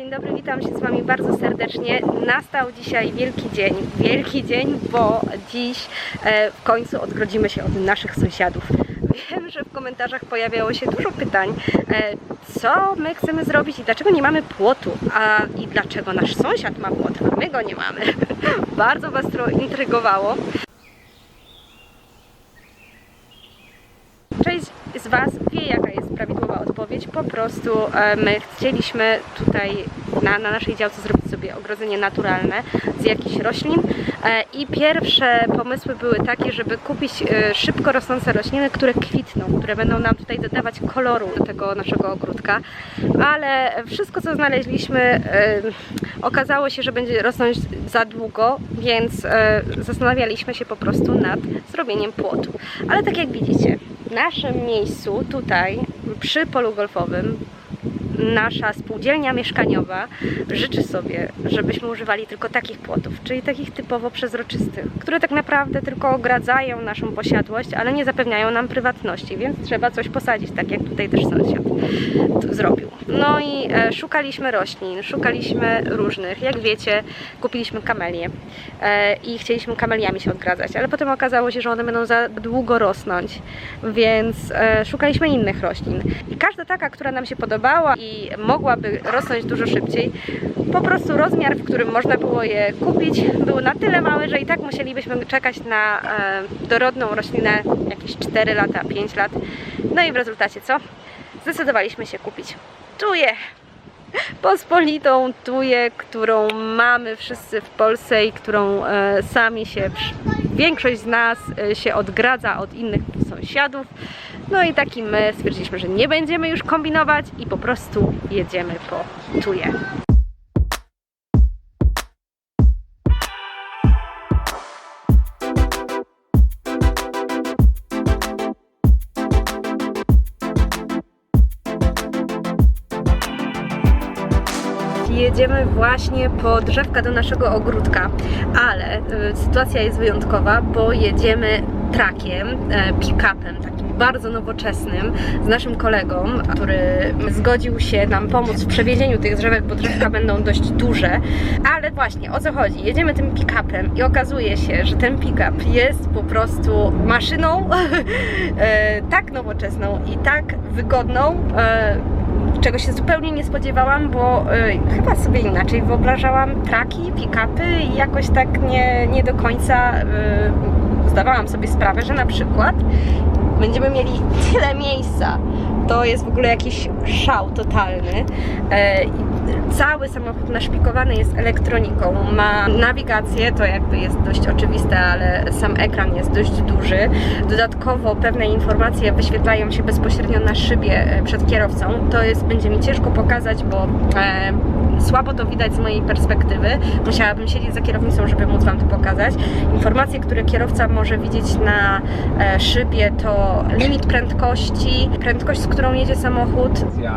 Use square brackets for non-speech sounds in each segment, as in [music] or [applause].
dzień dobry, witam się z Wami bardzo serdecznie. Nastał dzisiaj wielki dzień, wielki dzień, bo dziś e, w końcu odgrodzimy się od naszych sąsiadów. Wiem, że w komentarzach pojawiało się dużo pytań, e, co my chcemy zrobić i dlaczego nie mamy płotu, a i dlaczego nasz sąsiad ma płot, a my go nie mamy. [laughs] bardzo Was to intrygowało. Część z Was odpowiedź. Po prostu e, my chcieliśmy tutaj na, na naszej działce zrobić sobie ogrodzenie naturalne z jakichś roślin. E, I pierwsze pomysły były takie, żeby kupić e, szybko rosnące rośliny, które kwitną, które będą nam tutaj dodawać koloru do tego naszego ogródka. Ale wszystko, co znaleźliśmy, okazało się, że będzie rosnąć za długo, więc zastanawialiśmy się po prostu nad zrobieniem płotu. Ale tak jak widzicie, w naszym miejscu tutaj przy polu golfowym nasza spółdzielnia mieszkaniowa życzy sobie, żebyśmy używali tylko takich płotów, czyli takich typowo przezroczystych, które tak naprawdę tylko ogradzają naszą posiadłość, ale nie zapewniają nam prywatności, więc trzeba coś posadzić, tak jak tutaj też sąsiad zrobił. No i e, szukaliśmy roślin, szukaliśmy różnych, jak wiecie, kupiliśmy kamelie i chcieliśmy kameliami się odgradzać, ale potem okazało się, że one będą za długo rosnąć, więc e, szukaliśmy innych roślin. I każda taka, która nam się podobała i mogłaby rosnąć dużo szybciej, po prostu rozmiar, w którym można było je kupić, był na tyle mały, że i tak musielibyśmy czekać na e, dorodną roślinę jakieś 4 lata, 5 lat. No i w rezultacie co? Zdecydowaliśmy się kupić tuję pospolitą tuję, którą mamy wszyscy w Polsce i którą e, sami się, większość z nas e, się odgradza od innych sąsiadów. No i taki my stwierdziliśmy, że nie będziemy już kombinować i po prostu jedziemy po tuję. Jedziemy właśnie po drzewka do naszego ogródka, ale y, sytuacja jest wyjątkowa, bo jedziemy trakiem, e, pick-upem, takim bardzo nowoczesnym, z naszym kolegą, który zgodził się nam pomóc w przewiezieniu tych drzewek, bo drzewka będą dość duże. Ale właśnie, o co chodzi? Jedziemy tym pick-upem i okazuje się, że ten pick-up jest po prostu maszyną [laughs] e, tak nowoczesną i tak wygodną, e, czego się zupełnie nie spodziewałam, bo y, chyba sobie inaczej wyobrażałam traki, pick-upy i jakoś tak nie, nie do końca y, zdawałam sobie sprawę, że na przykład będziemy mieli tyle miejsca. To jest w ogóle jakiś szał totalny. E, cały samochód naszpikowany jest elektroniką. Ma nawigację, to jakby jest dość oczywiste, ale sam ekran jest dość duży. Dodatkowo pewne informacje wyświetlają się bezpośrednio na szybie e, przed kierowcą. To jest, będzie mi ciężko pokazać, bo e, słabo to widać z mojej perspektywy. Musiałabym siedzieć za kierownicą, żeby móc Wam to pokazać. Informacje, które kierowca może widzieć na e, szybie to limit prędkości, prędkość, z którą jedzie samochód,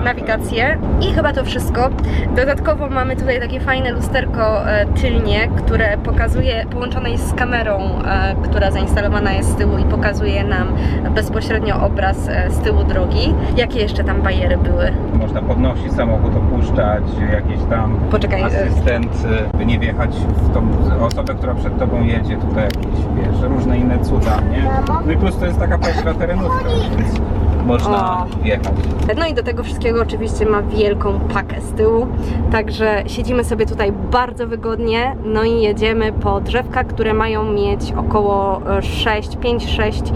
nawigację i chyba to wszystko. Dodatkowo mamy tutaj takie fajne lusterko e, tylnie, które pokazuje, połączone jest z kamerą, e, która zainstalowana jest z tyłu i pokazuje nam bezpośrednio obraz z tyłu drogi. Jakie jeszcze tam bariery były? Można podnosić samochód, opuszczać, jakieś tam Poczekaj, e, asystent, by nie wjechać w tą osobę, która przed tobą jedzie, tutaj jakieś, wiesz, różne inne cuda, nie? No i plus to jest taka prawdziwa terenówka, więc można O. wjechać. No i do tego wszystkiego oczywiście ma wielką pakę z tyłu, także siedzimy sobie tutaj bardzo wygodnie, no i jedziemy po drzewka, które mają mieć około 6, 5-6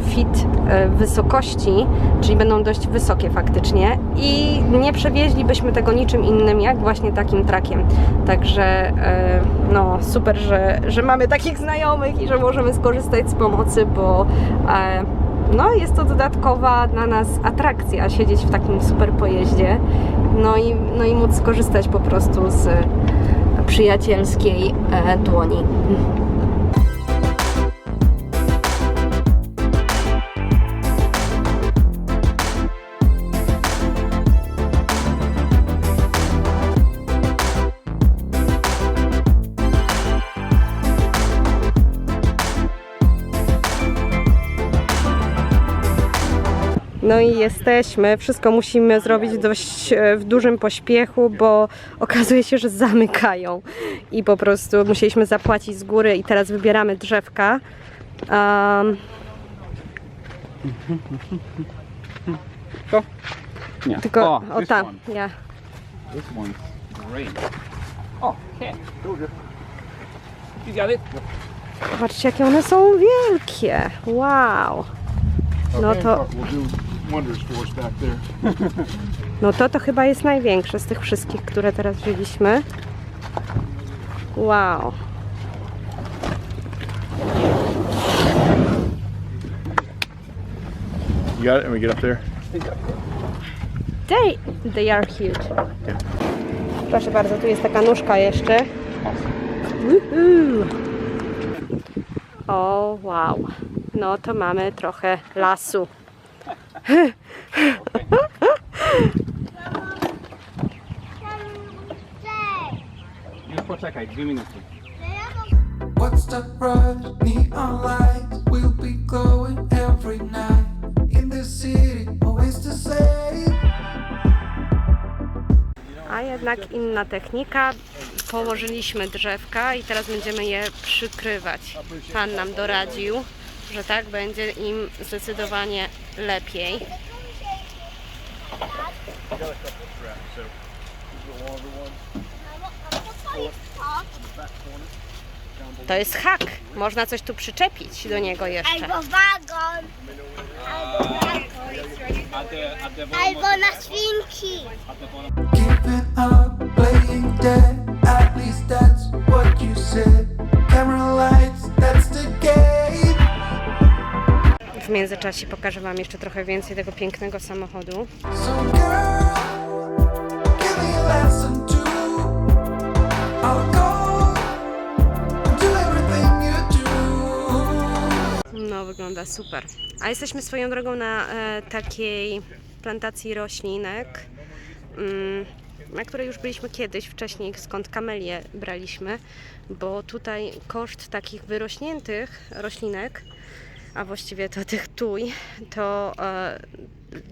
fit e, wysokości, czyli będą dość wysokie faktycznie i nie przewieźlibyśmy tego niczym innym jak właśnie takim trakiem, także e, no super, że, że mamy takich znajomych i że możemy skorzystać z pomocy, bo e, no, jest to dodatkowa dla nas atrakcja siedzieć w takim super pojeździe. No i, no i móc skorzystać po prostu z przyjacielskiej e, dłoni. No i jesteśmy. Wszystko musimy zrobić w dość e, w dużym pośpiechu, bo okazuje się, że zamykają. I po prostu musieliśmy zapłacić z góry i teraz wybieramy drzewka. Um, To? Nie. tylko, o, o tam, one. ja. This one's great. O, here. You got it? Patrzcie, jakie one są wielkie. Wow. No to, will do wonders for us back there. no to to chyba jest największe z tych wszystkich, które teraz wzięliśmy. Wow. You got it? And we get up there? They, they are huge. Proszę bardzo, tu jest taka nóżka jeszcze. Woohoo. O, wow. No to mamy trochę lasu. Już poczekaj, dwie minuty. What's the rush? Neon lights will be glowing every night. In the city, always the same. A jednak inna technika. Położyliśmy drzewka i teraz będziemy je przykrywać. Pan nam doradził, że tak będzie im zdecydowanie lepiej. To jest hak. Można coś tu przyczepić do niego jeszcze. Albo wagon. Albo wagon. Albo na świnki. Międzyczasie pokażę Wam jeszcze trochę więcej tego pięknego samochodu. No, wygląda super. A jesteśmy swoją drogą na e, takiej plantacji roślinek, mm, na której już byliśmy kiedyś wcześniej, skąd kamelię braliśmy, bo tutaj koszt takich wyrośniętych roślinek, a właściwie to tych tuj, to e,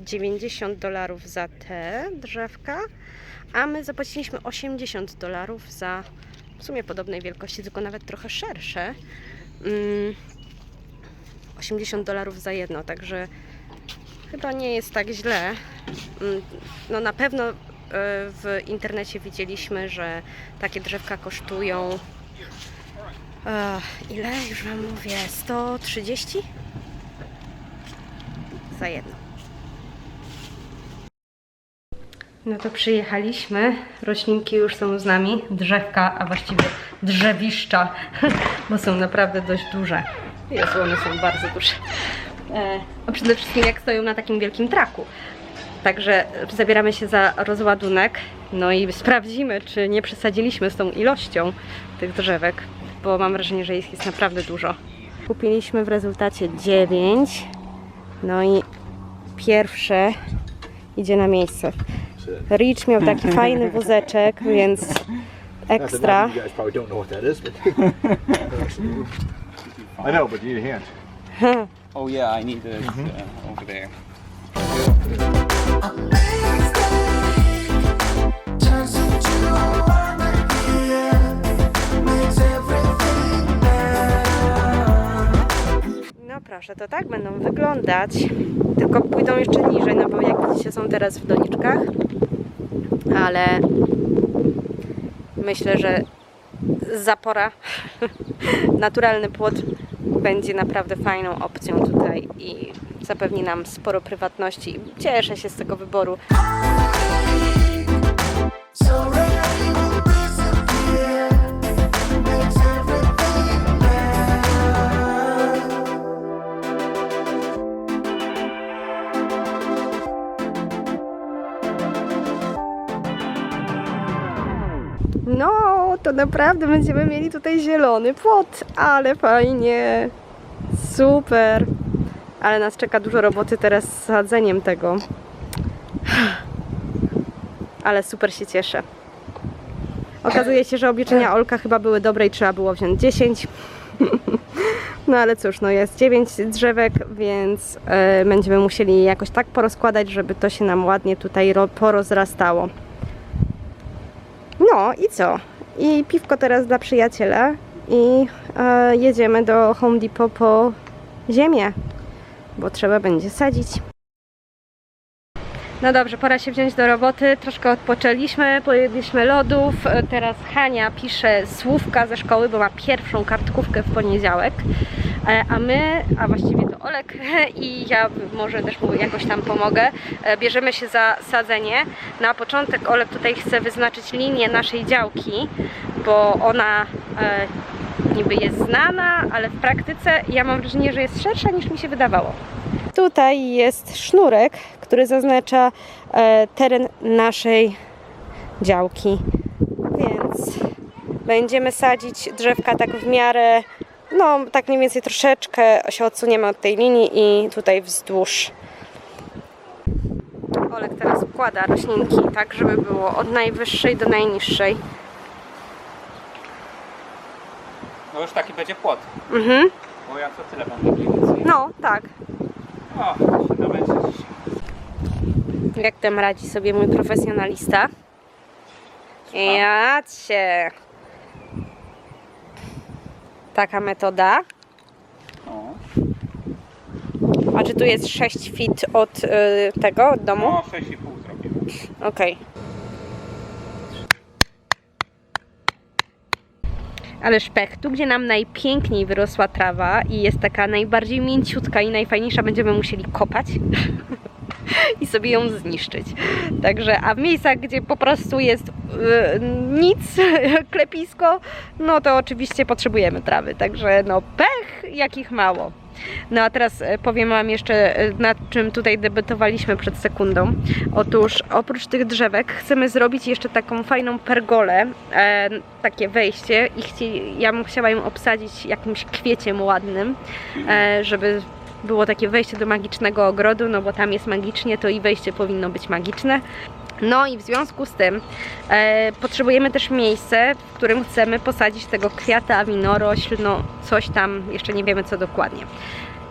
90 dolarów za te drzewka, a my zapłaciliśmy 80 dolarów za w sumie podobnej wielkości, tylko nawet trochę szersze. Mm, 80 dolarów za jedno, także chyba nie jest tak źle. Mm, No na pewno e, w internecie widzieliśmy, że takie drzewka kosztują e, ile? Już Wam mówię, 130 za jedno. No to przyjechaliśmy. Roślinki już są z nami. Drzewka, a właściwie drzewiszcza, [laughs] bo są naprawdę dość duże. Jezu, one są bardzo duże. E, a przede wszystkim jak stoją na takim wielkim traku. Także zabieramy się za rozładunek. No i sprawdzimy, czy nie przesadziliśmy z tą ilością tych drzewek, bo mam wrażenie, że ich jest naprawdę dużo. Kupiliśmy w rezultacie 9. No i pierwsze idzie na miejsce. Rich miał taki [laughs] fajny wozeczek, więc [laughs] ekstra. [laughs] I know, but you need a hand. Oh yeah, I need this uh, over there. Proszę, to tak będą wyglądać. Tylko pójdą jeszcze niżej, no bo jak widzicie są teraz w doniczkach. Ale myślę, że zapora, [laughs] naturalny płot będzie naprawdę fajną opcją tutaj i zapewni nam sporo prywatności. Cieszę się z tego wyboru. To naprawdę będziemy mieli tutaj zielony płot, ale fajnie. Super. Ale nas czeka dużo roboty teraz z sadzeniem tego. Ale super się cieszę. Okazuje się, że obliczenia Olka chyba były dobre i trzeba było wziąć 10. No ale cóż, no jest 9 drzewek, więc e, będziemy musieli jakoś tak porozkładać, żeby to się nam ładnie tutaj ro- porozrastało. No i co? I piwko teraz dla przyjaciela i e, jedziemy do Home Depot po ziemię, bo trzeba będzie sadzić. No dobrze, pora się wziąć do roboty. Troszkę odpoczęliśmy, pojedliśmy lodów. E, Teraz Hania pisze słówka ze szkoły, bo ma pierwszą kartkówkę w poniedziałek. E, A my, a właściwie to Olek [laughs] i ja może też mu jakoś tam pomogę, e, bierzemy się za sadzenie. Na początek Olek tutaj chce wyznaczyć linię naszej działki, bo ona e, niby jest znana, ale w praktyce ja mam wrażenie, że jest szersza niż mi się wydawało. Tutaj jest sznurek, który zaznacza teren naszej działki. Więc będziemy sadzić drzewka tak w miarę, no tak mniej więcej troszeczkę się odsuniemy od tej linii i tutaj wzdłuż. Olek teraz układa roślinki tak, żeby było od najwyższej do najniższej. No już taki będzie płot. Mhm. Bo ja co tyle mam więcej. No, tak. O, się namęczyć. Jak tam radzi sobie mój profesjonalista? Ja cię. Taka metoda. A czy tu jest 6 fit od y, tego, od domu? no 6,5 zrobimy. Okej. Ale szpech, tu gdzie nam najpiękniej wyrosła trawa i jest taka najbardziej mięciutka i najfajniejsza, będziemy musieli kopać [laughs] [laughs] i sobie ją zniszczyć. Także, a w miejscach, gdzie po prostu jest y, nic, [laughs] klepisko, no to oczywiście potrzebujemy trawy. Także no pech, jakich mało. No a teraz e, powiem Wam jeszcze, e, nad czym tutaj debatowaliśmy przed sekundą. Otóż oprócz tych drzewek chcemy zrobić jeszcze taką fajną pergolę, e, takie wejście i chci, ja bym chciała ją obsadzić jakimś kwieciem ładnym, e, żeby było takie wejście do magicznego ogrodu, no bo tam jest magicznie, to i wejście powinno być magiczne. No i w związku z tym e, potrzebujemy też miejsce, w którym chcemy posadzić tego kwiata, winorośl, no coś tam, jeszcze nie wiemy co dokładnie.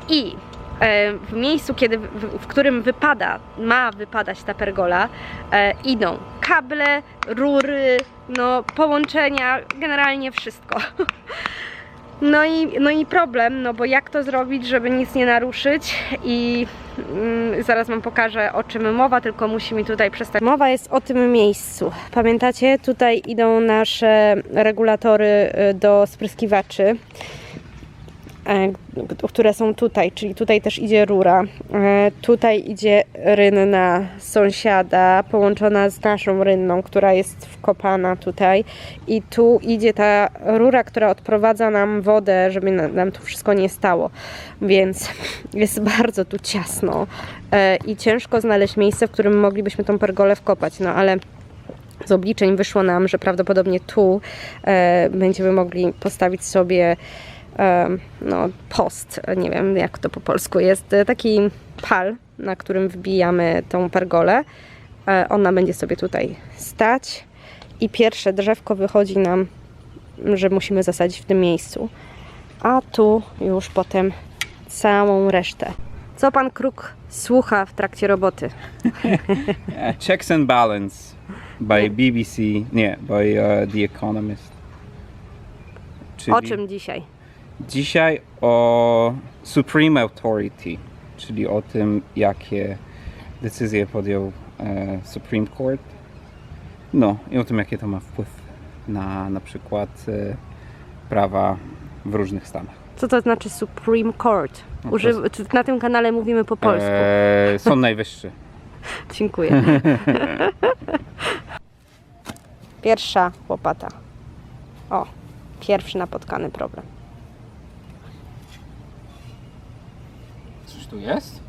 I e, w miejscu, kiedy, w, w którym wypada, ma wypadać ta pergola, e, idą kable, rury, no połączenia, generalnie wszystko. [laughs] No i, no i problem, no bo jak to zrobić, żeby nic nie naruszyć i mm, zaraz Wam pokażę o czym mowa, tylko musi mi tutaj przestać. Mowa jest o tym miejscu. Pamiętacie? Tutaj idą nasze regulatory y, do spryskiwaczy, które są tutaj, czyli tutaj też idzie rura. E, Tutaj idzie rynna sąsiada, połączona z naszą rynną, która jest wkopana tutaj. I tu idzie ta rura, która odprowadza nam wodę, żeby na- nam tu wszystko nie stało. Więc [laughs] jest bardzo tu ciasno e, i ciężko znaleźć miejsce, w którym moglibyśmy tą pergolę wkopać. No ale z obliczeń wyszło nam, że prawdopodobnie tu e, będziemy mogli postawić sobie e, no, post, nie wiem jak to po polsku jest, e, taki pal, na którym wbijamy tą pergolę. E, ona będzie sobie tutaj stać i pierwsze drzewko wychodzi nam, że musimy zasadzić w tym miejscu. A tu już potem całą resztę. Co pan Kruk słucha w trakcie roboty? [laughs] Checks and Balance by BBC, nie, by uh, The Economist. Czyli O czym dzisiaj? Dzisiaj o Supreme Authority, czyli o tym, jakie decyzje podjął e, Supreme Court. No i o tym, jakie to ma wpływ na na przykład e, prawa w różnych stanach. Co to znaczy Supreme Court? No, Uży... to czy Na tym kanale mówimy po polsku. E, Sąd Najwyższy. [laughs] Dziękuję. [laughs] Pierwsza łopata. O, pierwszy napotkany problem. Tu jest?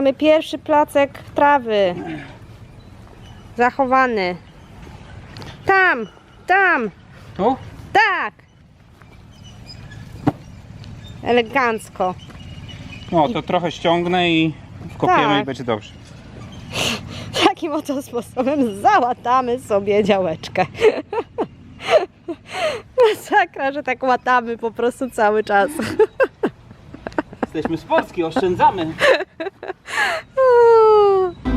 Ale pierwszy placek trawy. Zachowany. Tam, tam, Tu? tak. Elegancko. No, to trochę ściągnę i wkopiemy Tak. i będzie dobrze. [laughs] Takim oto sposobem załatamy sobie działeczkę. [laughs] Masakra, że tak łatamy po prostu cały czas. [laughs] Jesteśmy z Polski, oszczędzamy. [laughs]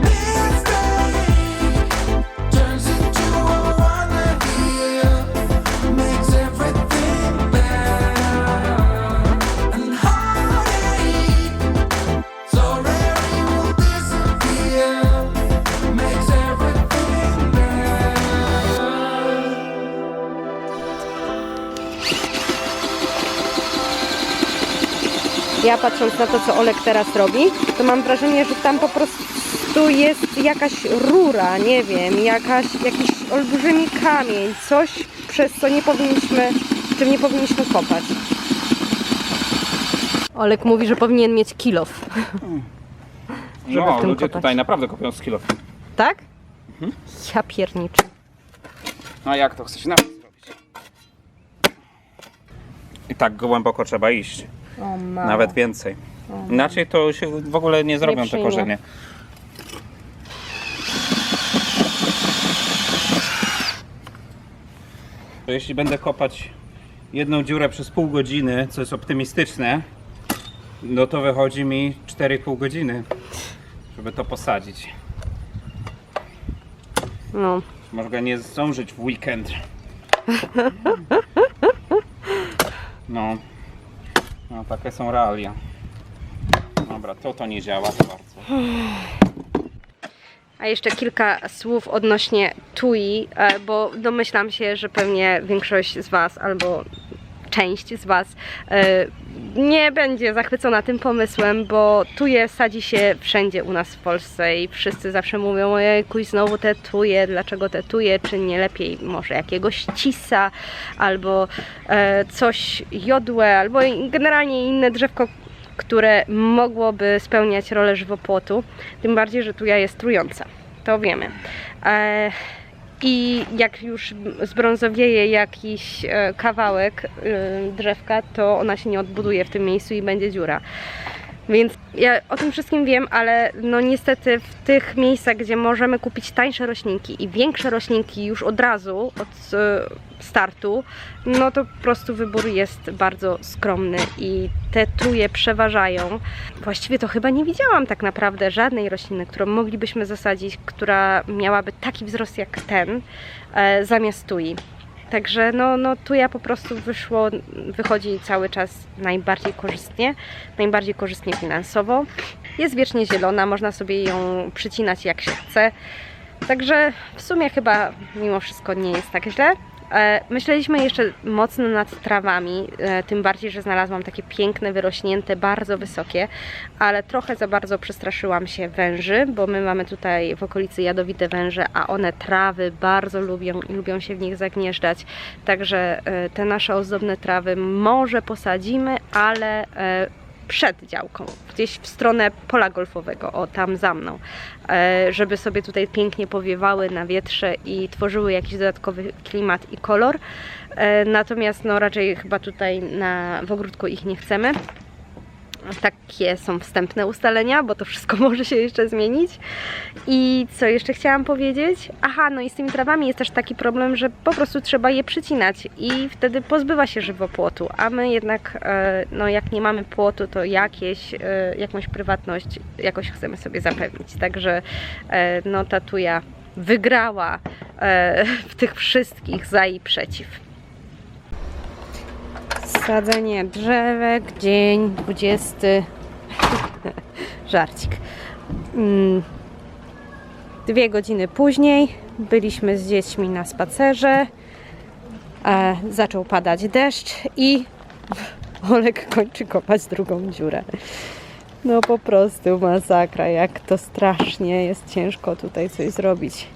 patrząc na to, co Olek teraz robi, to mam wrażenie, że tam po prostu jest jakaś rura, nie wiem, jakaś, jakiś olbrzymi kamień, coś, przez co nie powinniśmy, czym nie powinniśmy kopać. Olek mówi, że powinien mieć kilof. Żeby No, w tym ludzie kopać. tutaj naprawdę kopią z kilo. Tak? Ja pierniczę. No a jak to chcesz nawet zrobić? I tak głęboko trzeba iść. O, mało. Nawet więcej. Inaczej to się w ogóle nie zrobią te przyjmie. korzenie. To Jeśli będę kopać jedną dziurę przez pół godziny, co jest optymistyczne, no to wychodzi mi 4,5 godziny, żeby to posadzić. No. Mogę nie zdążyć w weekend. [laughs] No. No, takie są realia. Dobra, to to nie działa za bardzo. A jeszcze kilka słów odnośnie TUI, e, bo domyślam się, że pewnie większość z Was albo część z Was e, nie będzie zachwycona tym pomysłem, bo tuje sadzi się wszędzie u nas w Polsce i wszyscy zawsze mówią ojejku i znowu te tuje, dlaczego te tuje, czy nie lepiej może jakiegoś cisa albo e, coś jodłe, albo generalnie inne drzewko, które mogłoby spełniać rolę żywopłotu, tym bardziej, że tuja jest trująca. To wiemy. E, I jak już zbrązowieje jakiś e, kawałek e, drzewka, to ona się nie odbuduje w tym miejscu i będzie dziura. Więc ja o tym wszystkim wiem, ale no niestety w tych miejscach, gdzie możemy kupić tańsze roślinki i większe roślinki już od razu, od e, startu, no to po prostu wybór jest bardzo skromny i te truje przeważają. Właściwie to chyba nie widziałam tak naprawdę żadnej rośliny, którą moglibyśmy zasadzić, która miałaby taki wzrost jak ten e, zamiast tui. Także no, no tuja po prostu wyszło, wychodzi cały czas najbardziej korzystnie, najbardziej korzystnie finansowo. Jest wiecznie zielona, można sobie ją przycinać jak się chce. Także w sumie chyba mimo wszystko nie jest tak źle. E, Myśleliśmy jeszcze mocno nad trawami, e, tym bardziej, że znalazłam takie piękne, wyrośnięte, bardzo wysokie, ale trochę za bardzo przestraszyłam się węży, bo my mamy tutaj w okolicy jadowite węże, a one trawy bardzo lubią i lubią się w nich zagnieżdżać. Także e, te nasze ozdobne trawy może posadzimy, ale przed działką, gdzieś w stronę pola golfowego, o tam za mną, e, żeby sobie tutaj pięknie powiewały na wietrze i tworzyły jakiś dodatkowy klimat i kolor. E, Natomiast no raczej chyba tutaj na, w ogródku ich nie chcemy. Takie są wstępne ustalenia, bo to wszystko [laughs] może się jeszcze zmienić. I co jeszcze chciałam powiedzieć? Aha, no i z tymi trawami jest też taki problem, że po prostu trzeba je przycinać i wtedy pozbywa się żywopłotu, a my jednak, e, no jak nie mamy płotu, to jakieś, e, jakąś prywatność jakoś chcemy sobie zapewnić. Także e, no ta tuja wygrała [laughs] w tych wszystkich za i przeciw. Sadzenie drzewek, dzień 20. [laughs] Żarcik. Mm. Dwie godziny później byliśmy z dziećmi na spacerze. E, zaczął padać deszcz i [laughs] Olek kończy kopać drugą dziurę. No po prostu masakra, jak to strasznie jest ciężko tutaj coś zrobić.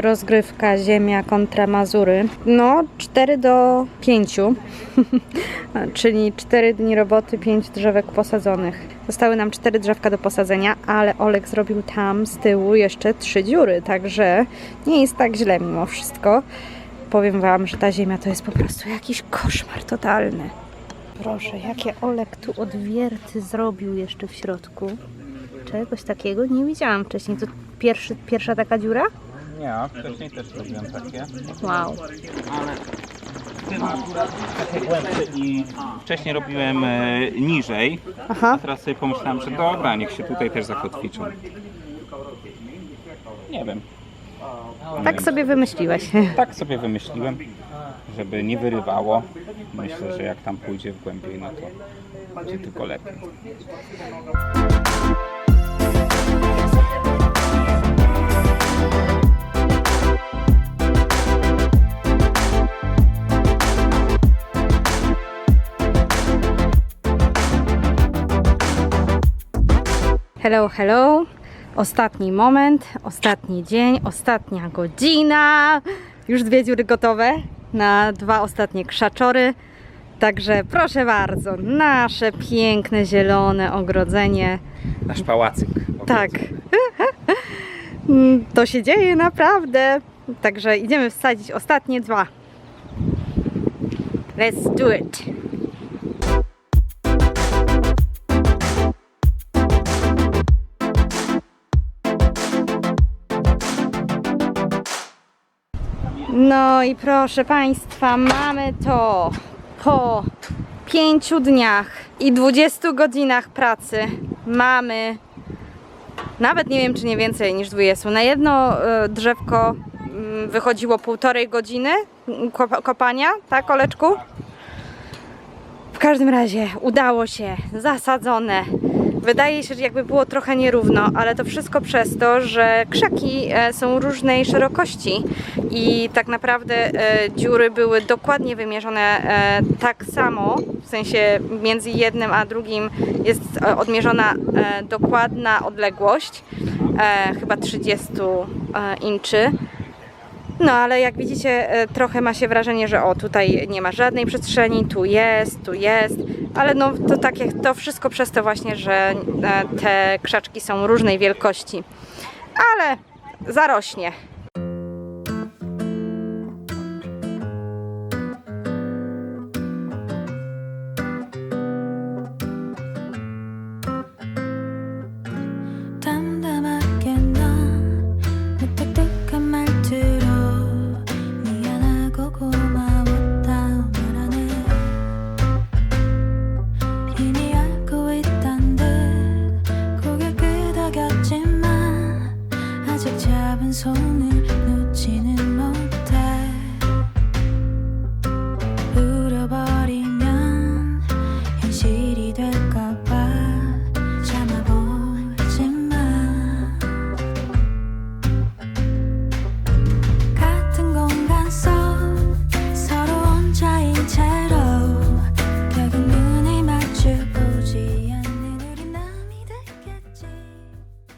Rozgrywka Ziemia kontra Mazury. No, 4 do 5, [laughs] czyli 4 dni roboty, 5 drzewek posadzonych. Zostały nam 4 drzewka do posadzenia, ale Olek zrobił tam z tyłu jeszcze 3 dziury, także nie jest tak źle mimo wszystko. Powiem Wam, że ta ziemia to jest po prostu jakiś koszmar totalny. Proszę, jakie Olek tu odwierty zrobił jeszcze w środku. Czegoś takiego nie widziałam wcześniej. To pierwszy, pierwsza taka dziura? Nie, a wcześniej też robiłem takie. Wow. Ale tym akurat takie głębsze i wcześniej robiłem e, niżej, Aha. a teraz sobie pomyślałem, że dobra, niech się tutaj też zakotwiczą. Nie wiem. Tak sobie wymyśliłeś. [laughs] Tak sobie wymyśliłem, żeby nie wyrywało. Myślę, że jak tam pójdzie w głębiej, no to będzie tylko lepiej. Hello, hello. Ostatni moment, ostatni dzień, ostatnia godzina. Już dwie dziury gotowe na dwa ostatnie krzaczory. Także proszę bardzo, nasze piękne zielone ogrodzenie. Nasz pałacyk. Tak. [laughs] To się dzieje naprawdę. Także idziemy wsadzić ostatnie dwa. Let's do it. No i proszę Państwa, mamy to po pięciu dniach i 20 godzinach pracy. Mamy nawet nie wiem, czy nie więcej niż 20. Na jedno e, drzewko mm, wychodziło półtorej godziny kop- kopania, tak, Oleczku? W każdym razie udało się, zasadzone. Wydaje się, że jakby było trochę nierówno, ale to wszystko przez to, że krzaki e, są różnej szerokości i tak naprawdę e, dziury były dokładnie wymierzone e, tak samo, w sensie między jednym a drugim jest odmierzona dokładna odległość, chyba 30 e, inczy. No ale jak widzicie, e, trochę ma się wrażenie, że o tutaj nie ma żadnej przestrzeni, tu jest, tu jest, ale no to tak jak to wszystko przez to właśnie, że e, te krzaczki są różnej wielkości. Ale zarośnie.